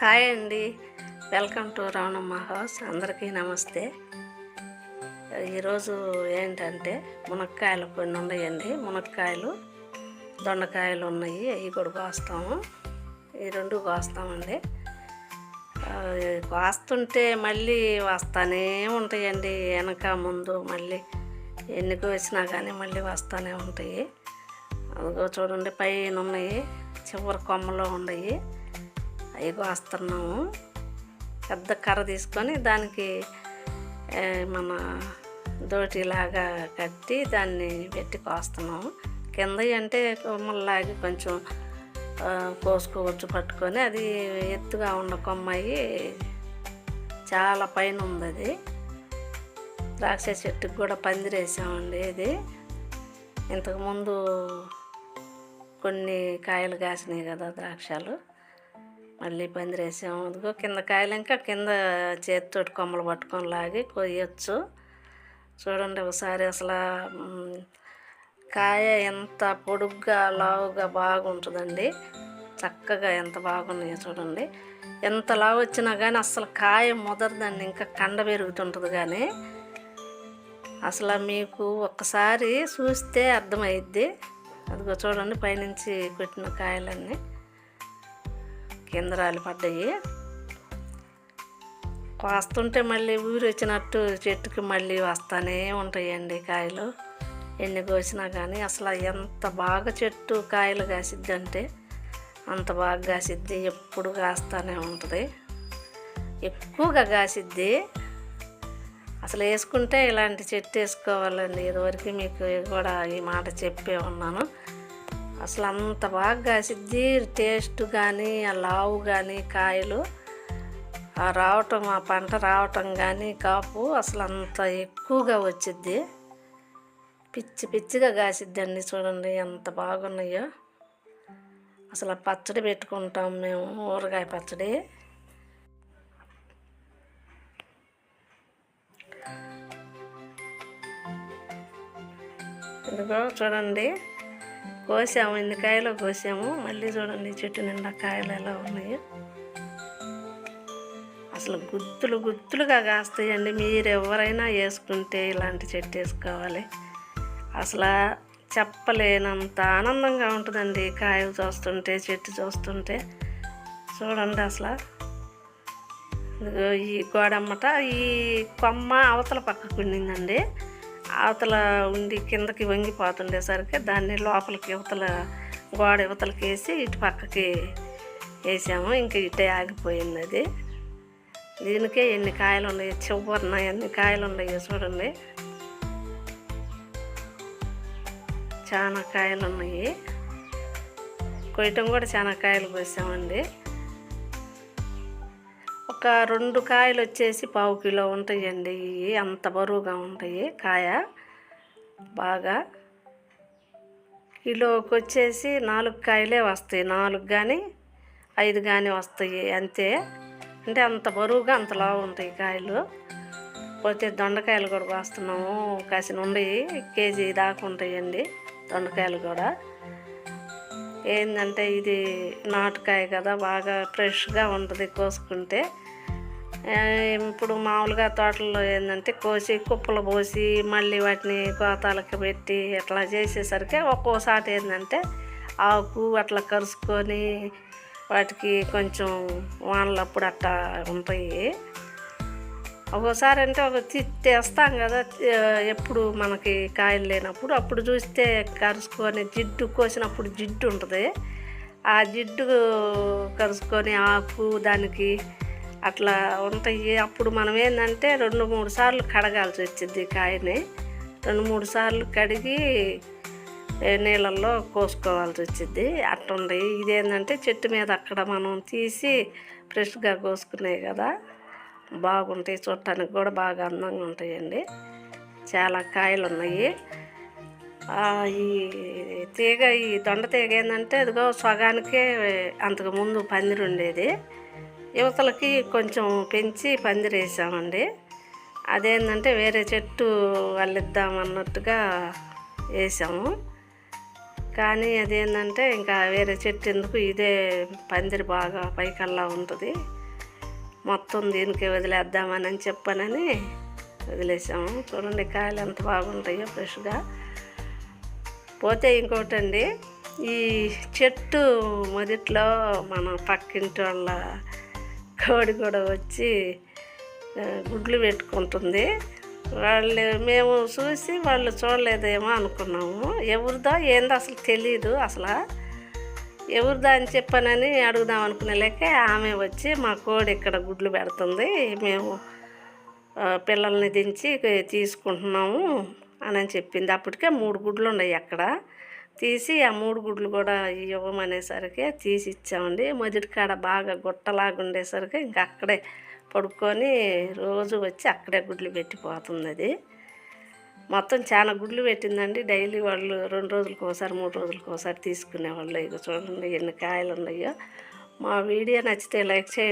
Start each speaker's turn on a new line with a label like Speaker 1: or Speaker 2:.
Speaker 1: Hi అండి. Welcome to Ravanamma house. అందరికీ నమస్తే. ఈరోజు ఏంటంటే మునక్కాయలు కొన్ని ఉన్నాయండి. మునక్కాయలు దొండకాయలు ఉన్నాయి. అవి కూడా కోస్తాము. ఈ రెండు కోస్తామండి. కోస్తుంటే మళ్ళీ వస్తానే ఉంటాయండి. వెనక ముందు మళ్ళీ ఎన్ని కోసినా కానీ మళ్ళీ వస్తానే ఉంటాయి. అదిగో చూడండి పైన ఉన్నాయి. చివరి కొమ్మలో ఉన్నాయి. అవి కోస్తున్నాము పెద్ద కర్ర తీసుకొని దానికి మన దోటిలాగా కట్టి దాన్ని పెట్టి కోస్తున్నాము. కింద అంటే కొమ్మల్లాగి కొంచెం కోసుకోవచ్చు పట్టుకొని. అది ఎత్తుగా ఉన్న కొమ్మాయి చాలా పైన ఉంది అది. ద్రాక్ష చెట్టుకు కూడా పందిరేసామండి ఇది. ఇంతకుముందు కొన్ని కాయలు కాసినాయి కదా ద్రాక్షలు. మళ్ళీ పందిరేసాము అదిగో కింద కాయలు ఇంకా కింద చేతితోటి కొమ్మలు పట్టుకొని లాగి కొయ్యొచ్చు. చూడండి ఒకసారి అసలు కాయ ఎంత పొడుగ్గా లావుగా బాగుంటుందండి. చక్కగా ఎంత బాగున్నాయో చూడండి. ఎంత లావు వచ్చినా కానీ అసలు కాయ ముదరదండి ఇంకా కండ పెరుగుతుంటుంది కానీ అసలు మీకు ఒక్కసారి చూస్తే అర్థమైద్ది. అదిగో చూడండి పైనుంచి పెట్టిన కాయలన్నీ. కింద పడ్డాయి. కోస్తుంటే మళ్ళీ ఊరు వచ్చినట్టు చెట్టుకి మళ్ళీ వస్తానే ఉంటాయండి కాయలు. ఎన్ని కోసినా కానీ అసలు ఎంత బాగా చెట్టు కాయలు కాసిద్ది అంటే అంత బాగా కాసిద్ది ఎప్పుడు కాస్తానే ఉంటుంది. ఎక్కువగా కాసిద్ది. అసలు వేసుకుంటే ఇలాంటి చెట్టు వేసుకోవాలండి. ఇదివరకు మీకు కూడా ఈ మాట చెప్పే ఉన్నాను. అసలు అంత బాగా కాసిద్ది. టేస్ట్ కానీ ఆ లావు కానీ కాయలు ఆ రావటం ఆ పంట రావటం కానీ కాపు అసలు అంత ఎక్కువగా వచ్చిద్ది. పిచ్చి పిచ్చిగా కాసిద్దండి చూడండి ఎంత బాగున్నాయో. అసలు ఆ పచ్చడి పెట్టుకుంటాం మేము ఊరగాయ పచ్చడి. ఇదిగో చూడండి. కోసాము ఇన్ని కాయలు కోసాము మళ్ళీ చూడండి చెట్టు నిండా కాయలు ఎలా ఉన్నాయో. అసలు గుత్తులు గుత్తులుగా కాస్తాయండి. మీరు ఎవరైనా వేసుకుంటే ఇలాంటి చెట్టు వేసుకోవాలి. అసలు చెప్పలేనంత ఆనందంగా ఉంటుందండి కాయలు చూస్తుంటే చెట్టు చూస్తుంటే. చూడండి అసలు. ఈ గోడమ్మట ఈ కొమ్మ అవతల పక్కకు ఉండిందండి అవతల ఉండి కిందకి వంగిపోతుండేసరికి దాన్ని లోపలికి ఇవతల గోడ ఇవతలకి వేసి ఇటు పక్కకి వేసాము. ఇంకా ఇటే ఆగిపోయింది అది. దీనికే ఎన్ని కాయలు ఉన్నాయి చివరిన ఎన్ని కాయలు ఉన్నాయో చూడండి. చాలా కాయలు ఉన్నాయి. కొయ్యటం కూడా చాలా కాయలు కోసామండి. ఒక రెండు కాయలు వచ్చేసి పావు కిలో ఉంటాయండి. ఇవి అంత బరువుగా ఉంటాయి. కాయ బాగా కిలోకి వచ్చేసి నాలుగు కాయలే వస్తాయి. నాలుగు కానీ ఐదు కానీ వస్తాయి. అంతే. అంటే అంత బరువుగా అంత లావు ఉంటాయి కాయలు. పోతే దొండకాయలు కూడా కోస్తున్నాము. కాసిన ఉన్నాయి కేజీ దాకా ఉంటాయండి దొండకాయలు కూడా. ఏంటంటే ఇది నాటుకాయ కదా బాగా ఫ్రెష్గా ఉంటుంది కోసుకుంటే. ఇప్పుడు మామూలుగా తోటల్లో ఏంటంటే కోసి కుప్పలు పోసి మళ్ళీ వాటిని కోతాలకు పెట్టి అట్లా చేసేసరికి ఒక్కోసారి ఏంటంటే ఆకు అట్లా కరుసుకొని వాటికి కొంచెం వానలప్పుడు అట్లా ఉంటాయి. ఒక్కోసారి అంటే ఒక తెస్తాం కదా ఎప్పుడు మనకి కాయలు లేనప్పుడు. అప్పుడు చూస్తే కరుసుకొని జిడ్డు కోసినప్పుడు జిడ్డు ఉంటుంది. ఆ జిడ్డు కరుసుకొని ఆకు దానికి అట్లా ఉంటాయి. అప్పుడు మనం ఏంటంటే రెండు మూడు సార్లు కడగాల్సి వచ్చింది కాయని. రెండు మూడు సార్లు కడిగి నీళ్ళల్లో కోసుకోవాల్సి వచ్చింది. అట్లుండయి ఇదేంటంటే చెట్టు మీద అక్కడ మనం తీసి ఫ్రెష్గా కోసుకున్నాయి కదా. బాగుంటాయి చూడటానికి కూడా బాగా అందంగా ఉంటాయండి. చాలా కాయలు ఉన్నాయి ఈ తీగ ఈ దొండ తీగ ఏంటంటే ఇదిగో సగానికే అంతకు ముందు పందిరి ఉండేది. యువతలకి కొంచెం పెంచి పందిరి వేసామండి. అదేంటంటే వేరే చెట్టు వల్లిద్దాం అన్నట్టుగా వేసాము. కానీ అదేంటంటే ఇంకా వేరే చెట్టు ఎందుకు ఇదే పందిరి బాగా పైకల్లా ఉంటుంది. మొత్తం దీనికి వదిలేద్దామని చెప్పానని వదిలేసాము. చూడండి కాయలు ఎంత బాగుంటాయో ఫ్రెష్గా. పోతే ఇంకోటండి ఈ చెట్టు మొదట్లో మన పక్కింటి వాళ్ళ కోడి కూడా వచ్చి గుడ్లు పెట్టుకుంటుంది. వాళ్ళు మేము చూసి వాళ్ళు చూడలేదేమో అనుకున్నాము. ఎవరిదో ఏందో అసలు తెలియదు అసలు. ఎవరిదా అని చెప్పానని అడుగుదాం అనుకునే ఆమె వచ్చి మా కోడి ఇక్కడ గుడ్లు పెడుతుంది మేము పిల్లల్ని దించి తీసుకుంటున్నాము అని అని చెప్పింది. అప్పటికే మూడు గుడ్లు ఉన్నాయి అక్కడ. తీసి ఆ మూడు గుడ్లు కూడా ఇవ్వమనేసరికి తీసి ఇచ్చామండి. మొదటి కాడ బాగా గుట్టలాగా ఉండేసరికి ఇంకా అక్కడే పడుకొని రోజు వచ్చి అక్కడే గుడ్లు పెట్టిపోతుంది అది. మొత్తం చాలా గుడ్లు పెట్టిందండి. డైలీ వాళ్ళు రెండు రోజులకు ఒకసారి మూడు రోజులకు ఒకసారి తీసుకునేవాళ్ళు ఇక చూడండి ఎన్ని కాయలు ఉన్నాయో. మా వీడియో నచ్చితే లైక్ చేయండి.